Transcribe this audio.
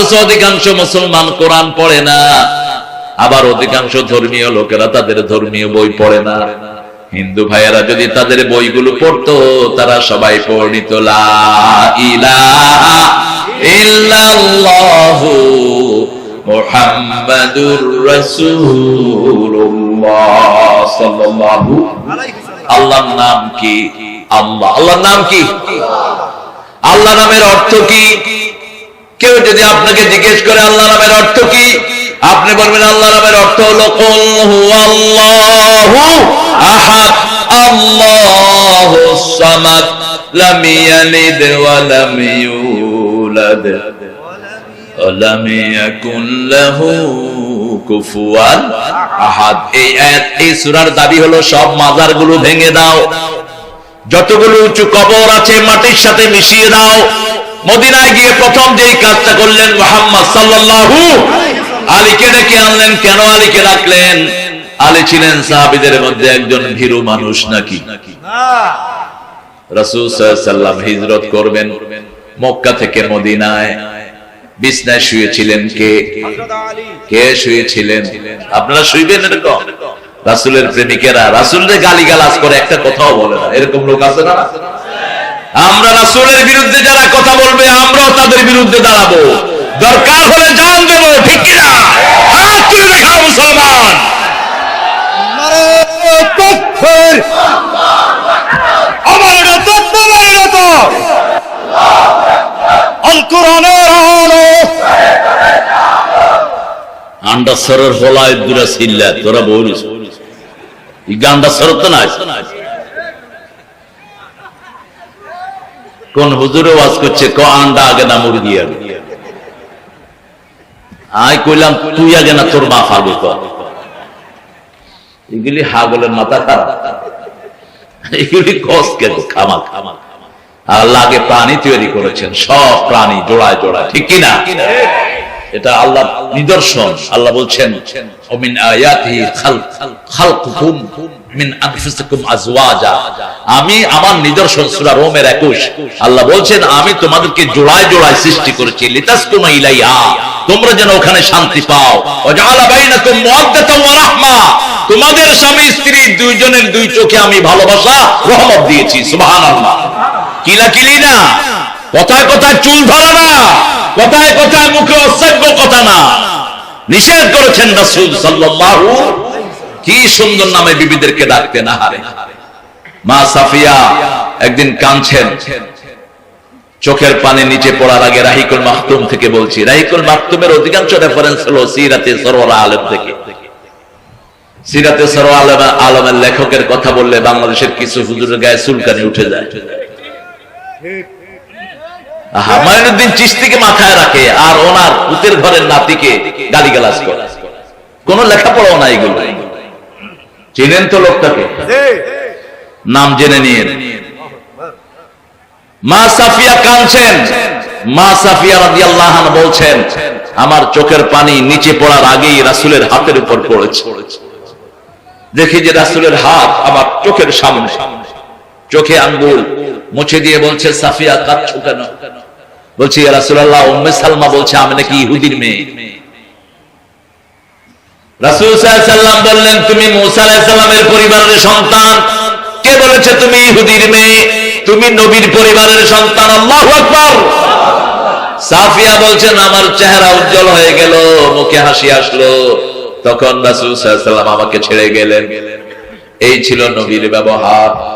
অথচ অধিকাংশ মুসলমান কোরআন পড়ে না। আবার অধিকাংশ ধর্মীয় লোকেরা তাদের ধর্মীয় বই পড়ে না। হিন্দু ভাইয়েরা যদি তাদের বইগুলো পড়তো, তারা সবাই পড়িত আল্লাহর নাম কি? আল্লাহ। আল্লাহর নাম কি? আল্লাহ। নামের অর্থ কি? কেউ যদি আপনাকে জিজ্ঞেস করে আল্লাহ নামের অর্থ কি, আপনি বলবেন আল্লাহ নামের অর্থ হলো দাবি হলো সব ভেঙে দাও। যতগুলো উঁচু কবর আছে মাটির সাথে মিশিয়ে দাও। মদিনায় গিয়ে প্রথম যেই কাজটা করলেন মোহাম্মদ সাল্লাল্লাহু আলীকে ডেকে আনলেন কেন আলীকে রাখলেন আলী ছিলেন সাহাবিদের মধ্যে একজন ভীরু মানুষ নাকি? রাসূল সাল্লাম হিজরত করবেন মক্কা থেকে মদিনায়। বিছনায় শুয়েছিলেন কে? কে শুয়েছিলেন? আপনারা শুইবেন এরকম? রাসুলের প্রেমিকেরা রাসুলের গালি গালাজ করে একটা কথাও বলে না। এরকম লোক আছে না? আমরা রাসুলের বিরুদ্ধে যারা কথা বলবে আমরাও তাদের বিরুদ্ধে দাঁড়াবো। দরকার হলে জান দেবো ঠিক কিনা? হাত তুলে দেখা মুসলমান। আমার এটা তত্ত্ব মেনে নিত আল। কোরআনের আলো আন্ডা হলায় দূরে তোরা বলিস তো নাই। কোন হুজুরে ওয়াজ করছে, ক আন্ডা আগে না মুরগি আগে। আই কইলাম, তুই আগে না তোর বাপ আগে কর এগুলি হাগলের মাথা খারাপ। এগুলি কস কেন? খামা খামা আল্লাহ আগে প্রাণী তৈরি করেছেন, সব প্রাণী জোড়ায় জোড়ায়, ঠিক কিনা? এটা আল্লাহ নিদর্শন। আল্লাহ বলছেন মিন আজওয়াজা। আমি আমার নিদর্শন রোমের 21 আল্লাহ বলছেন, আমি তোমাদেরকে জোড়ায় জোড়ায় সৃষ্টি করেছি। ইলাইহা, তোমরা যেন ওখানে শান্তি পাও। তোমাদের স্বামী, স্ত্রী দুইজনের দুই চোখে আমি ভালোবাসা, রহমত দিয়েছি। সুবহানাল্লাহ। কিলাকিলি না কথায় কথায় চুল ধরা কথায় কথায় মুখে অসভ্য কথা না। নিষেধ করেছেন রাসূল সাল্লাল্লাহু কি সুন্দর নামে বিবিদেরকে ডাকতেন আহারে মা সাফিয়া একদিন কাঁদছেন। চোখের পানি নিচে পড়ার আগে রাহিকুল মাহতুম থেকে বলছি, রাহিকুল মাহতুমের অধিকাংশ রেফারেন্স হলো সিরাতে সরওয়ার আলম থেকে। সিরাতে সরো আলম আলমের লেখকের কথা বললে বাংলাদেশের কিছু হুজুরের গায়ে চুলকানি উঠে যায়। মাইনুদ্দিন চিস্তিকে মাথায় রাখে আর ওনার পুতের ঘরের নাতিকে গালিগালাজ করে। কোন লেখাপড়াও নাই এগুলো। চিনেন তো লোকটাকে? নাম জেনে নিয়ে মা সাফিয়া কাঁদছেন। মা সাফিয়া রাদিয়াল্লাহু আনহা বলছেন আমার চোখের পানি নিচে পড়ার আগেই রাসূলের হাতের উপর পড়েছে। দেখি যে রাসূলের হাত আমার চোখের সামনে। চোখে আঙ্গুল মুছে দিয়ে বলছে সাফিয়া কাঁদছো কেন? বলছি রাসূলুল্লাহ, উম্মে সালমা বলছে, আমি নাকি ইহুদির মেয়ে। রাসূল বললেন, তুমি পরিবারের সন্তান। কে বলেছে তুমি ইহুদির মেয়ে? তুমি নবীর পরিবারের সন্তান, আল্লাহু আকবার। সাফিয়া বলছেন আমার চেহারা উজ্জ্বল হয়ে গেল, মুখে হাসি আসলো। তখন রাসূল আমাকে ছেড়ে গেলেন। এই ছিল নবীর ব্যবহার।